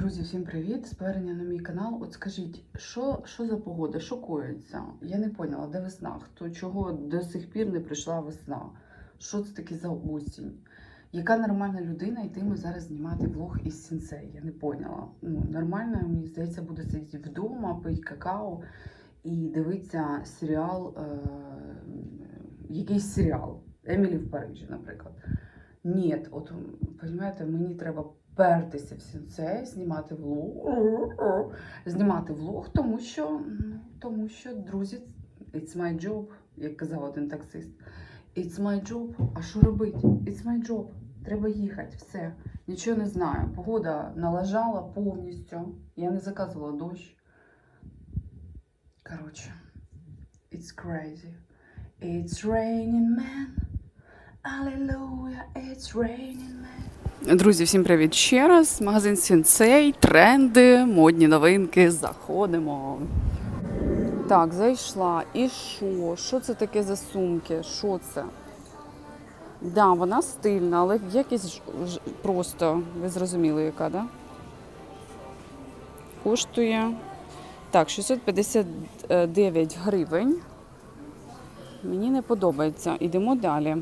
Друзі, всім привіт! З повернення на мій канал. От скажіть, що, що за погода? Що коїться? Я не поняла, де весна? Хто чого до сих пір не прийшла весна? Що це таке за осінь? Яка нормальна людина йтиме зараз знімати влог із сінцей? Я не поняла. Ну, нормально, мені здається, буде сидіти вдома, пити какао і дивитися серіал, е, якийсь серіал. Емілі в Парижі, наприклад. Ні, от розумієте, мені треба пертися в сінце, знімати влог, знімати влог, тому що, ну, тому що, друзі, it's my job, як казав один таксист. It's my job. А що робити? It's my job. Треба їхати, все. Нічого не знаю. Погода налажала повністю. Я не заказувала дощ. Коротше, it's crazy. It's raining man. Hallelujah, it's raining man. Друзі, всім привіт ще раз. Магазин Сінцей, тренди, модні новинки. Заходимо. Так, зайшла. І що? Що це таке за сумки? Що це? Да, вона стильна, але ж- просто, ви зрозуміли, яка, да? Коштує. Так, 659 гривень. Мені не подобається. Ідемо далі.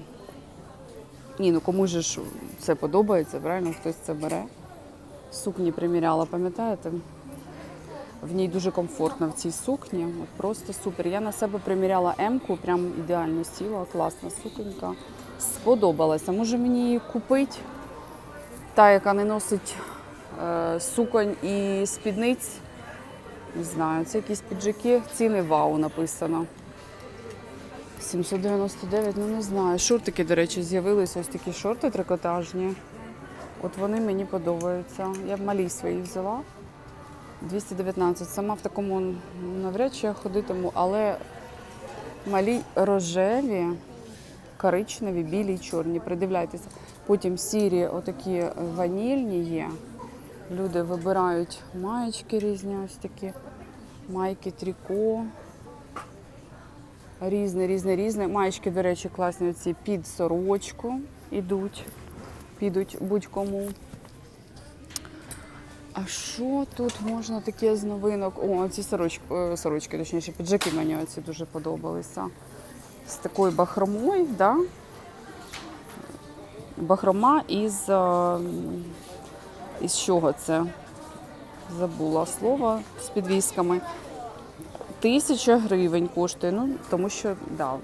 Ні, ну кому ж це подобається, правильно? Хтось це бере. Сукні приміряла, пам'ятаєте? В ній дуже комфортно в цій сукні. От просто супер. Я на себе приміряла М-ку, прям ідеально сіла, класна суконька. Сподобалася. Може мені її купити? Та, яка не носить е, суконь і спідниць. Не знаю, це якісь піджаки. Ціни вау написано. 799, ну не знаю. Шортики, до речі, з'явилися ось такі шорти трикотажні. От вони мені подобаються. Я б малі свої взяла. 219. Сама в такому навряд чи я ходитиму, але малі рожеві, коричневі, білі чорні. Придивляйтеся. Потім сірі, отакі ванільні є. Люди вибирають маєчки різні, ось такі, майки, тріко. Різне, різне, різне. Маєчки, до речі, класні оці під сорочку ідуть, підуть будь-кому. А що тут можна таке з новинок? О, ці сорочки, е, сорочки, точніше, піджаки мені оці дуже подобалися. З такою бахромою, да? Бахрома із. е, Із чого це? Забула слово з підвісками. Тисяча гривень коштує. Ну, тому що, да,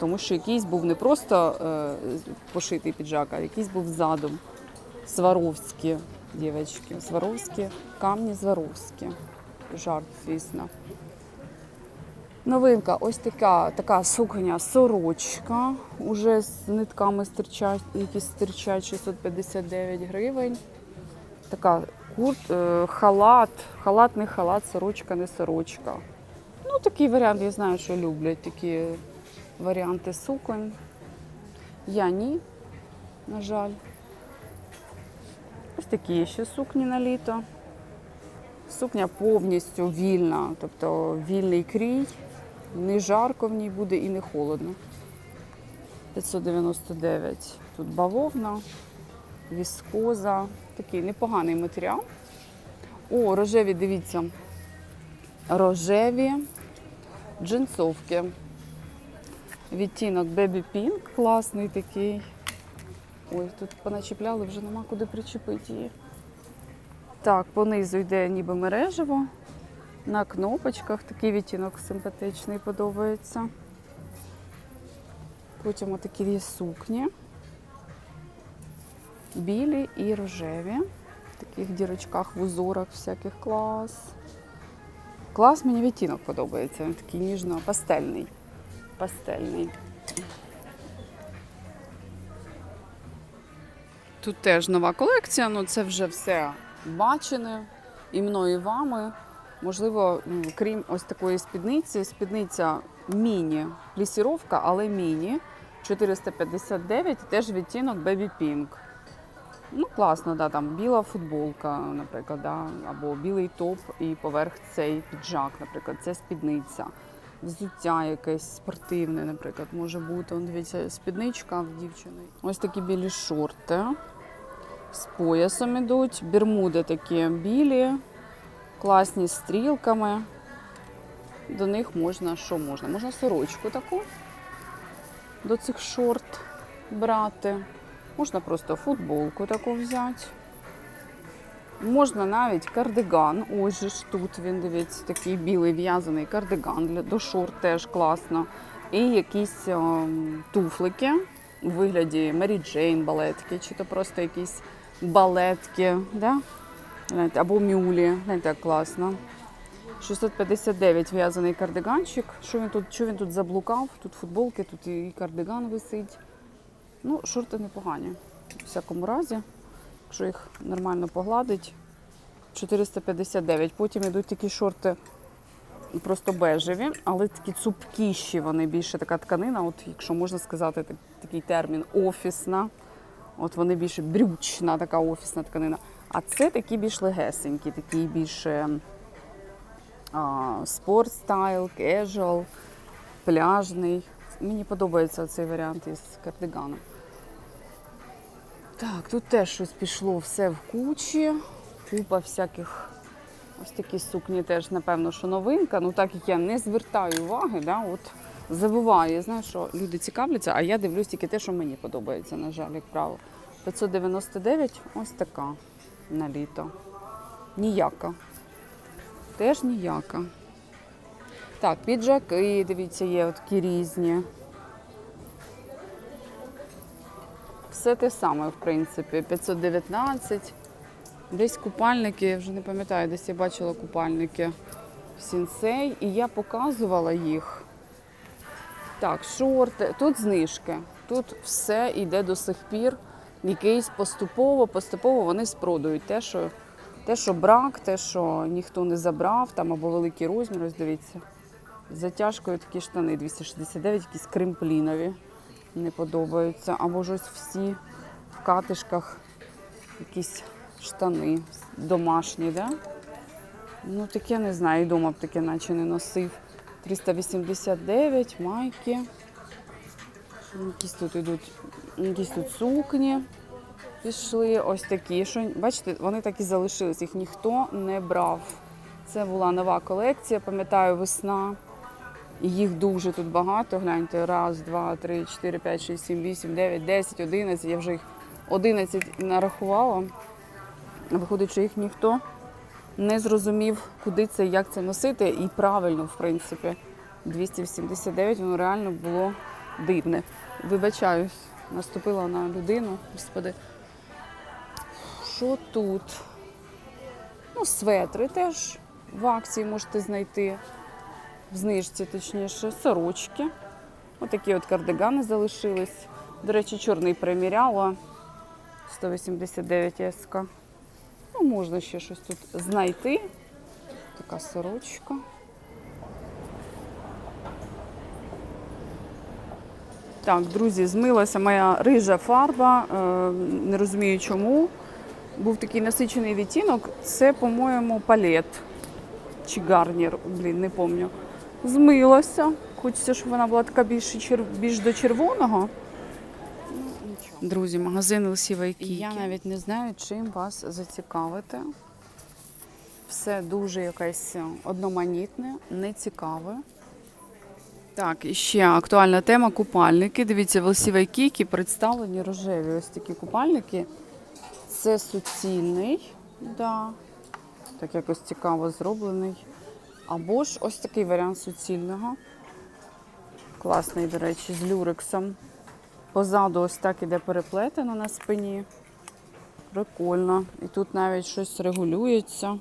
тому що якийсь був не просто е, пошитий піджак, а якийсь був задум. Сваровські, дівчатки, Сваровські, камні Сваровські. Жарт, звісно. Новинка, ось така, така сукня, сорочка. Уже з нитками стирчать, які стирчать 659 гривень. Така курт, е, халат, халат, не халат, сорочка, не сорочка. Ну, такий варіант, я знаю, що люблять такі варіанти суконь. Я ні, на жаль. Ось такі ще сукні на літо. Сукня повністю вільна, тобто вільний крій, не жарко в ній буде і не холодно. 599. Тут бавовна, віскоза. Такий непоганий матеріал. О, рожеві, дивіться. Рожеві джинсовки. Відтінок Baby Pink класний такий. Ой, тут поначіпляли, вже нема куди причепити її. Так, понизу йде ніби мережево. На кнопочках такий відтінок симпатичний подобається. Потім отакі є сукні. Білі і рожеві. В таких дірочках, в узорах всяких клас. Клас мені відтінок подобається. Він такий ніжно-пастельний. Пастельний. Тут теж нова колекція, ну це вже все бачене і мною, і вами. Можливо, крім ось такої спідниці, спідниця міні, плісіровка, але міні. 459 теж відтінок Baby Pink. Ну, класно, да, там біла футболка, наприклад, да, або білий топ і поверх цей піджак, наприклад, це спідниця. Взуття якесь спортивне, наприклад, може бути. Он, дивіться, спідничка в дівчини. Ось такі білі шорти. З поясом ідуть. Бермуди такі білі, класні з стрілками. До них можна що можна? Можна сорочку таку до цих шорт брати. Можна просто футболку таку взяти. Можна навіть кардиган. Ось же ж тут він дивіться, такий білий в'язаний кардиган до шорт теж класно. І якісь ем, туфлики у вигляді Мері Джейн балетки, чи то просто якісь балетки, да? Або мюлі. Знаєте, як класно. 659 в'язаний кардиганчик. Що він тут, що він тут заблукав? Тут футболки, тут і кардиган висить. Ну, шорти непогані. У всякому разі, якщо їх нормально погладить. 459. Потім йдуть такі шорти просто бежеві, але такі цупкіші, вони більше така тканина, от якщо можна сказати так- такий термін офісна. От вони більше брючна, така офісна тканина. А це такі більш легесенькі, такі більше спорт стайл, кежуал, пляжний. Мені подобається цей варіант із кардиганом. Так, тут теж щось пішло все в кучі. Купа всяких ось такі сукні теж, напевно, що новинка. Ну так як я не звертаю уваги, да, от забуваю. Я знаю, що люди цікавляться, а я дивлюсь тільки те, що мені подобається, на жаль, як правило. 599 ось така на літо. Ніяка. Теж ніяка. Так, піджаки, дивіться, є такі різні. Все те саме, в принципі. 519. Десь купальники, я вже не пам'ятаю, десь я бачила купальники в сінсей, і я показувала їх. Так, шорти. Тут знижки. Тут все йде до сих пір. Якийсь поступово, поступово вони спродують те, що, те, що брак, те, що ніхто не забрав, там або великий розмір, ось дивіться. Затяжкою такі штани 269, якісь кримплінові. Не подобаються. Або ж ось всі в катишках якісь штани домашні, да? Ну, таке не знаю, і дома б таке наче не носив. 389 майки. Якісь тут йдуть, якісь тут сукні пішли. Ось такі. Що, бачите, вони так і залишились, їх ніхто не брав. Це була нова колекція, пам'ятаю, весна. Їх дуже тут багато. Гляньте, раз, два, три, чотири, п'ять, шість, сім, вісім, дев'ять, десять, одинадцять. Я вже їх 11 нарахувала. Виходить, що їх ніхто не зрозумів, куди це як це носити. І правильно, в принципі, 289 воно реально було дивне. Вибачаюсь, наступила на людину, господи. Що тут? Ну, светри теж в акції можете знайти. В знижці, точніше, сорочки. Отакі от кардигани залишились. До речі, чорний приміряла. 189 СК. Ну, можна ще щось тут знайти. Така сорочка. Так, друзі, змилася моя рижа фарба. Е, не розумію чому. Був такий насичений відтінок. Це, по-моєму, палет чи гарнір, блін, не пам'ятаю. Змилася. Хочеться, щоб вона була така більш, більш до червоного. Друзі, магазин Лисівої Кіки. Я навіть не знаю, чим вас зацікавити. Все дуже якесь одноманітне, нецікаве. Так, і ще актуальна тема купальники. Дивіться, в Лисівій Кікі представлені рожеві ось такі купальники. Це суцільний, да. так якось цікаво зроблений. Або ж ось такий варіант суцільного. Класний, до речі, з люрексом. Позаду ось так іде переплетено на спині. Прикольно. І тут навіть щось регулюється.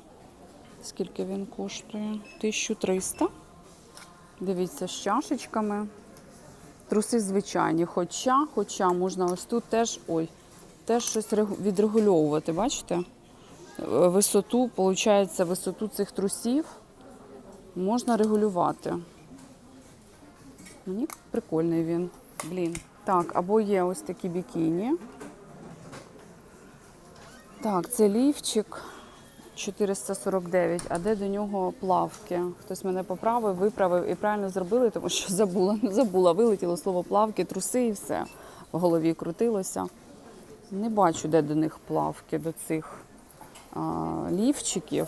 Скільки він коштує? 1300. Дивіться, з чашечками. Труси звичайні. Хоча, хоча можна ось тут теж ой, теж щось відрегульовувати, бачите? Е, Висоту, виходить, висоту цих трусів можна регулювати. Мені прикольний він. Блін. Так, або є ось такі бікіні. Так, це лівчик 449, а де до нього плавки? Хтось мене поправив, виправив і правильно зробили, тому що забула, забула, вилетіло слово плавки, труси і все. В голові крутилося. Не бачу, де до них плавки, до цих а, лівчиків.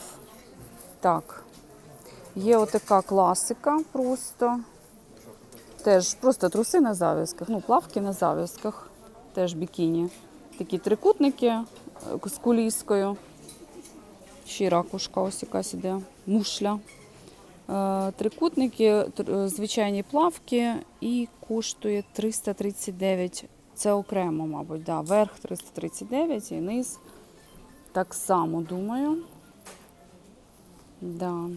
Так, є отака класика просто. Теж просто труси на зав'язках, ну, плавки на зав'язках, теж бікіні. Такі трикутники е, з куліскою. Ще й ракушка ось якась іде, мушля. Е, Трикутники, е, звичайні плавки і коштує 339. Це окремо, мабуть, да. верх 339 і низ так само, думаю. Да.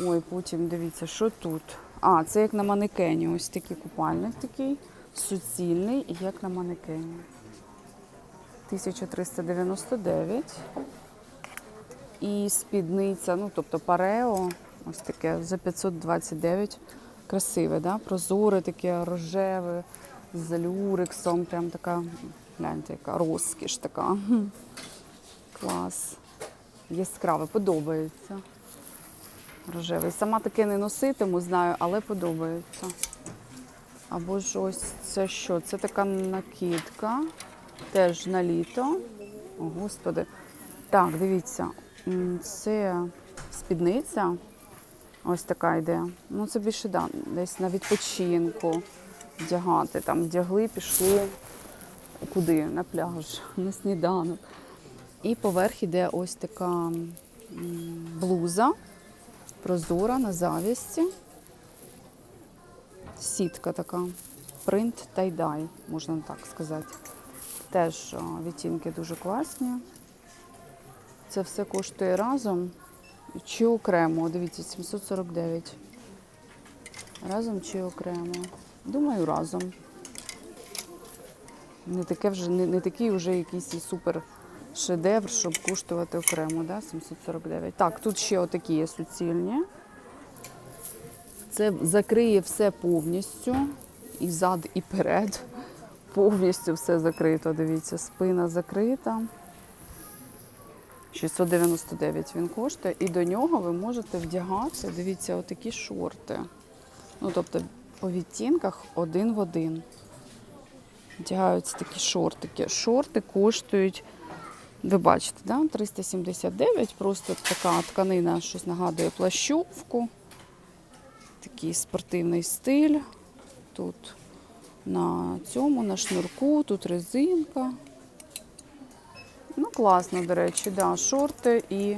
Ой, потім дивіться, що тут. А, це як на манекені. Ось такий купальник такий суцільний, як на манекені. 1399. І спідниця, ну тобто парео, ось таке за 529. Красиве, да? прозоре, таке рожеве, з люрексом. Прям така, гляньте, яка розкіш така. Клас. Яскраве, подобається. Рожевий. Сама таке не носитиму, знаю, але подобається. Або ж ось це що? Це така накидка. Теж на літо. О, господи. Так, дивіться, це спідниця. Ось така йде. Ну, це більше да, десь на відпочинку вдягати. Там вдягли, пішли куди? На пляж, на сніданок. І поверх іде ось така блуза, прозора на завісті. Сітка така. Принт тай-дай, можна так сказати. Теж відтінки дуже класні. Це все коштує разом чи окремо. Дивіться, 749. Разом чи окремо? Думаю, разом. Не таке вже, не, не такий вже якийсь супер шедевр, щоб коштувати окремо, да? 749. Так, тут ще отакі є суцільні. Це закриє все повністю. І зад, і перед. Повністю все закрито. Дивіться, спина закрита. 699 він коштує. І до нього ви можете вдягати, дивіться, отакі шорти. Ну, тобто по відтінках один в один. Вдягаються такі шортики. Шорти коштують, ви бачите, да? 379, просто така тканина, щось нагадує плащовку. Такий спортивний стиль. Тут на цьому, на шнурку, тут резинка. Ну, класно, до речі, да, шорти і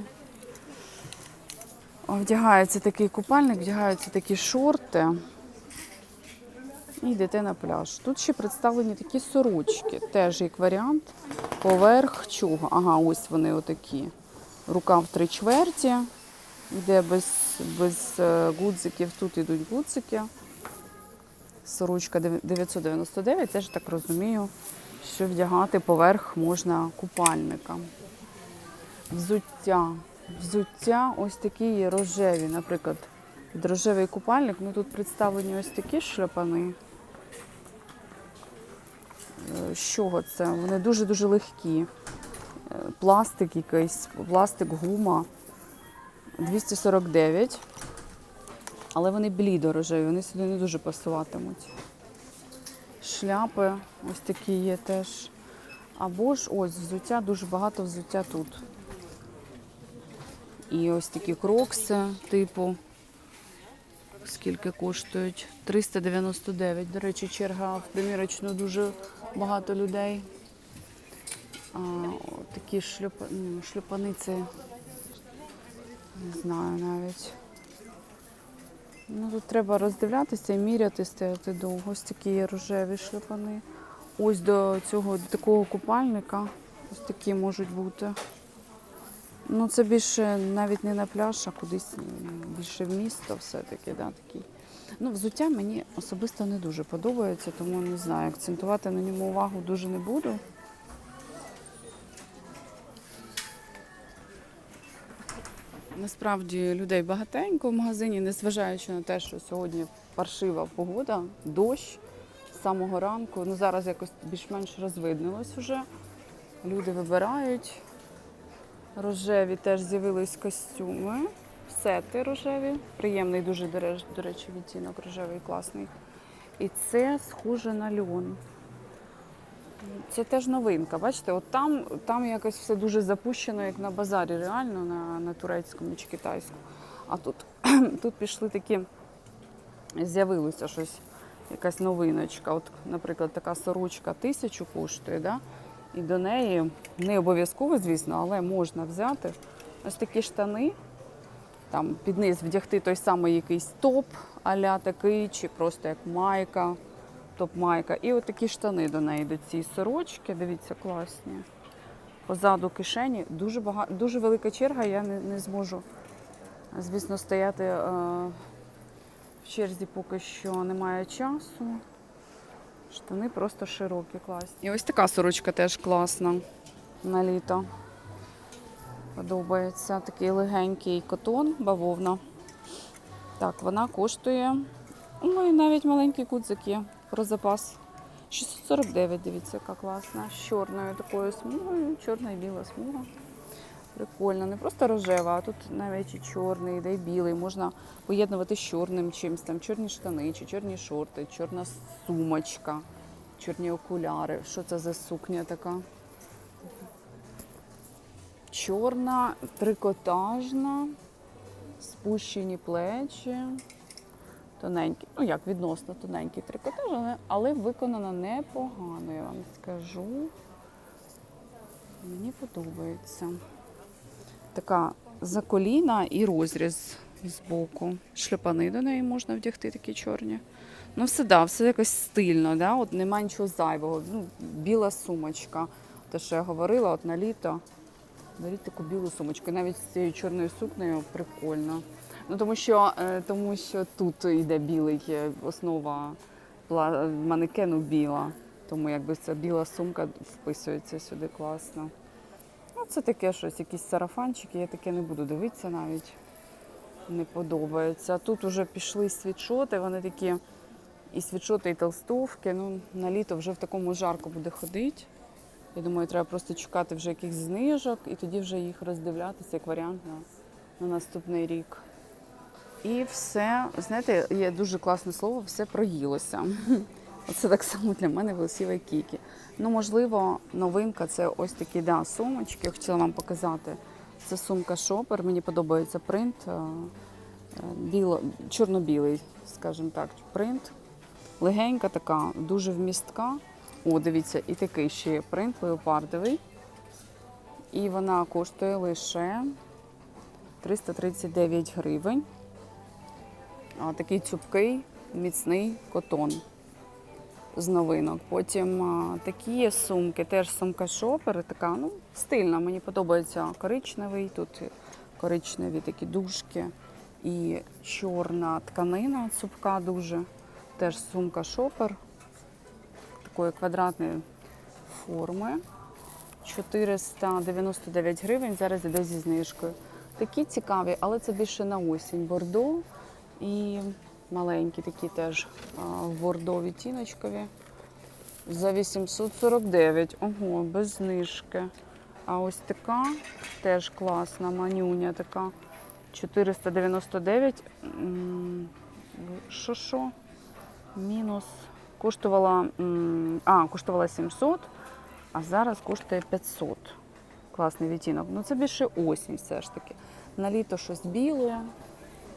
вдягається такий купальник, вдягаються такі шорти. І йдете на пляж. Тут ще представлені такі сорочки, теж як варіант. Поверх чого? Ага, ось вони отакі. Рукав три чверті. Йде без, без е, гудзиків, тут йдуть гудзики. Сорочка 999, теж так розумію, що вдягати поверх можна купальника. Взуття. Взуття ось такі рожеві, наприклад, рожевий купальник. Ну тут представлені ось такі шльопани. Е, З чого це? Вони дуже-дуже легкі. Е, Пластик якийсь, пластик, гума. 249. Але вони блідо-рожеві, вони сюди не дуже пасуватимуть. Шляпи ось такі є теж. Або ж ось взуття, дуже багато взуття тут. І ось такі крокси, типу, скільки коштують? 399. До речі, черга в примірочну дуже багато людей. А, такі шльоп... ну, шльопаниці, не знаю навіть. Ну, тут треба роздивлятися і міряти, стояти довго. Ось такі рожеві шльопани. Ось до цього до такого купальника. Ось такі можуть бути. Ну, це більше навіть не на пляж, а кудись більше в місто все-таки. Да, такі. Ну, взуття мені особисто не дуже подобається, тому не знаю, акцентувати на ньому увагу дуже не буду. Насправді людей багатенько в магазині, незважаючи на те, що сьогодні паршива погода, дощ з самого ранку. Ну зараз якось більш-менш розвиднилось вже. Люди вибирають. Рожеві теж з'явились костюми, сети рожеві. Приємний дуже, до речі, відтінок рожевий класний. І це схоже на льон. Це теж новинка. Бачите, от там, там якось все дуже запущено, як на базарі, реально на, на турецькому чи китайському. А тут, тут пішли такі, з'явилося щось, якась новиночка. От, наприклад, така сорочка тисячу коштує, да? і до неї не обов'язково, звісно, але можна взяти ось такі штани. Там під низ вдягти той самий якийсь топ, аля такий, чи просто як майка топ-майка. І от такі штани до неї, до цієї сорочки. Дивіться, класні. Позаду кишені. Дуже багато, дуже велика черга, я не, не зможу, звісно, стояти е, в черзі, поки що немає часу. Штани просто широкі, класні. І ось така сорочка теж класна на літо. Подобається такий легенький котон, бавовна. Так, вона коштує. Ну і навіть маленький кудзик є про запас. 649, дивіться, яка класна. З чорною такою смугою, чорна і біла смуга. Прикольно, не просто рожева, а тут навіть і чорний, іде і білий. Можна поєднувати з чорним чимось, там чорні штани, чи чорні шорти, чорна сумочка, чорні окуляри. Що це за сукня така? Чорна, трикотажна, спущені плечі. Тоненький, ну як відносно тоненький трикотаж, але, виконана непогано, я вам скажу. Мені подобається. Така заколіна і розріз з боку. Шлепани до неї можна вдягти такі чорні. Ну, все да, все якось стильно, да? от нема нічого зайвого. Ну, біла сумочка. Те, що я говорила, от на літо. Беріть таку білу сумочку. Навіть з цією чорною сукнею прикольно. Ну тому що, е, тому що тут йде білий е, основа манекену біла. Тому якби ця біла сумка вписується сюди класно. Ну, це таке щось, якісь сарафанчики, я таке не буду дивитися навіть. Не подобається. Тут вже пішли світшоти, вони такі і світшоти, і толстовки. Ну, на літо вже в такому жарко буде ходити. Я думаю, треба просто чекати вже якихось знижок і тоді вже їх роздивлятися як варіант на, на наступний рік. І все, знаєте, є дуже класне слово, все проїлося. Оце так само для мене велосіві кіки. Ну, можливо, новинка це ось такі да, сумочки. Я хотіла вам показати. Це сумка шопер. Мені подобається принт. е, е, Біло, чорно-білий, скажімо так, принт. Легенька така, дуже вмістка. О, дивіться, і такий ще є принт леопардовий. І вона коштує лише 339 гривень. Такий цупкий, міцний котон з новинок. Потім такі є сумки, теж сумка шопер, така ну, стильна. Мені подобається коричневий, тут коричневі такі дужки і чорна тканина цупка дуже. Теж сумка шопер такої квадратної форми. 499 гривень, зараз іде зі знижкою. Такі цікаві, але це більше на осінь. Бордо і маленькі такі теж а, в бордо відтіночкові. За 849. Ого, без знижки. А ось така теж класна, манюня така. 499. М, Що що? Мінус. Коштувала, а, коштувала 700, а зараз коштує 500. Класний відтінок. Ну це більше осінь все ж таки. На літо щось біле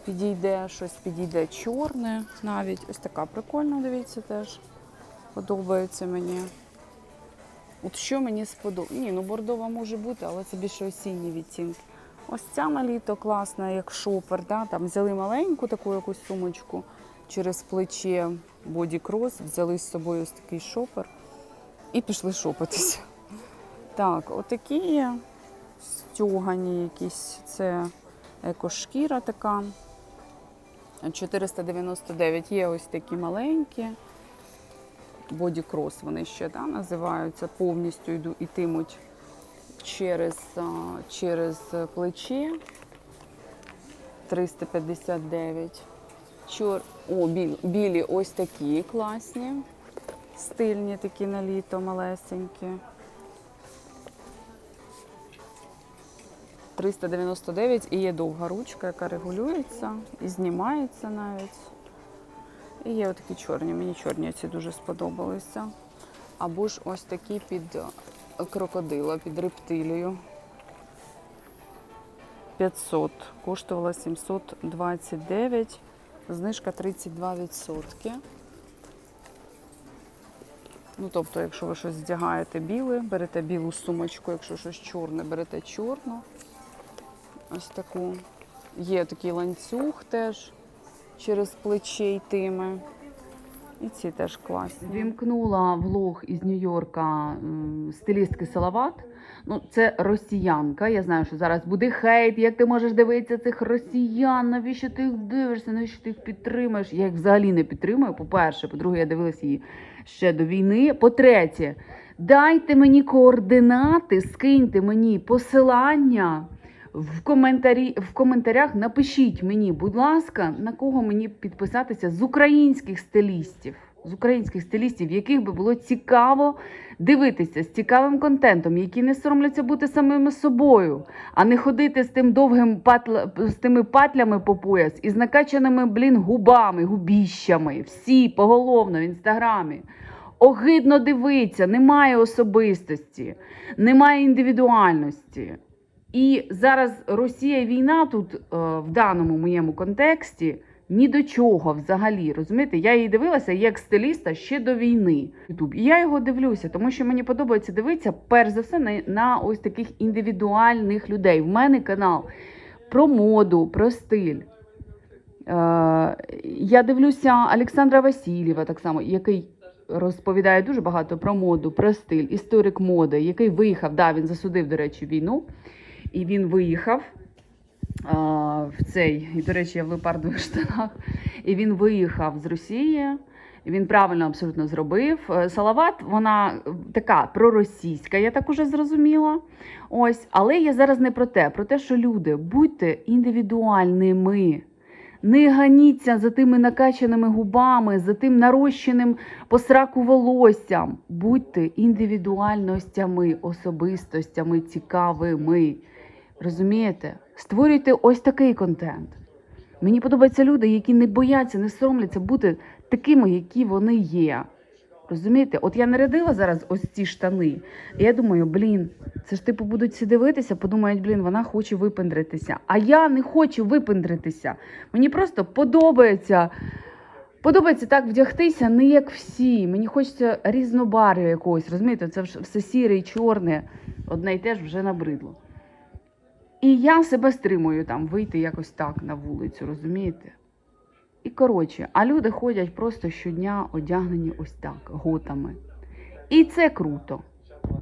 підійде, щось підійде чорне навіть. Ось така прикольна, дивіться, теж подобається мені. От що мені сподобалося? Ні, ну бордова може бути, але це більше осінні відтінки. Ось ця на літо класна, як шопер. Да? Там взяли маленьку таку якусь сумочку через плече Cross, взяли з собою ось такий шопер і пішли шопитися. Так, отакі стюгані якісь. Це екошкіра така. 499 є ось такі маленькі. Cross вони ще да, називаються, повністю йду, ітимуть через, через плече. 359. Чор... О, білі, ось такі класні. Стильні такі на літо, малесенькі. 399 і є довга ручка, яка регулюється і знімається навіть. І є отакі чорні. Мені чорні ці дуже сподобалися. Або ж ось такі під е, крокодила, під рептилію. 500. Коштувала 729. Знижка 32%. Ну, тобто, якщо ви щось вдягаєте біле, берете білу сумочку, якщо щось чорне, берете чорну. Ось таку. Є такий ланцюг теж через плече йтиме. І ці теж класні. Вімкнула влог із Нью-Йорка стилістки Салават. Ну, це росіянка. Я знаю, що зараз буде хейт. Як ти можеш дивитися цих росіян? Навіщо ти їх дивишся? Навіщо ти їх підтримуєш? Я їх взагалі не підтримую. По-перше, по-друге, я дивилася її ще до війни. По-третє, дайте мені координати, скиньте мені посилання. В, коментарі, в коментарях напишіть мені, будь ласка, на кого мені підписатися з українських стилістів, з українських стилістів, яких би було цікаво дивитися з цікавим контентом, які не соромляться бути самими собою, а не ходити з тим довгим патла, з тими патлями по пояс і з накачаними, блін, губами, губіщами. Всі поголовно в інстаграмі. Огидно дивиться, немає особистості, немає індивідуальності. І зараз Росія війна тут е, в даному моєму контексті ні до чого взагалі. Розумієте, я її дивилася як стиліста ще до війни. Ютуб. І я його дивлюся, тому що мені подобається дивитися перш за все на, на ось таких індивідуальних людей. В мене канал про моду, про стиль. Е, я дивлюся Олександра Васильєва, так само, який розповідає дуже багато про моду, про стиль, історик моди, який виїхав. Да, він засудив, до речі, війну. І він виїхав в цей, і, до речі, я в лепардових штанах. І він виїхав з Росії. Він правильно абсолютно зробив. Е, Салават, вона така проросійська, я так уже зрозуміла. Ось, але я зараз не про те, про те, що люди, будьте індивідуальними. Не ганіться за тими накачаними губами, за тим нарощеним по сраку волоссям. Будьте індивідуальностями, особистостями цікавими. Розумієте? Створюйте ось такий контент. Мені подобаються люди, які не бояться, не соромляться бути такими, які вони є. Розумієте? От я нарядила зараз ось ці штани. І я думаю, блін, це ж типу будуть всі дивитися, подумають, блін, вона хоче випендритися. А я не хочу випендритися. Мені просто подобається. Подобається так вдягтися, не як всі. Мені хочеться різнобарв'я якогось, розумієте, це все сіре і чорне, одне й те ж вже набридло. І я себе стримую там вийти якось так на вулицю, розумієте? І коротше, а люди ходять просто щодня одягнені ось так, готами. І це круто.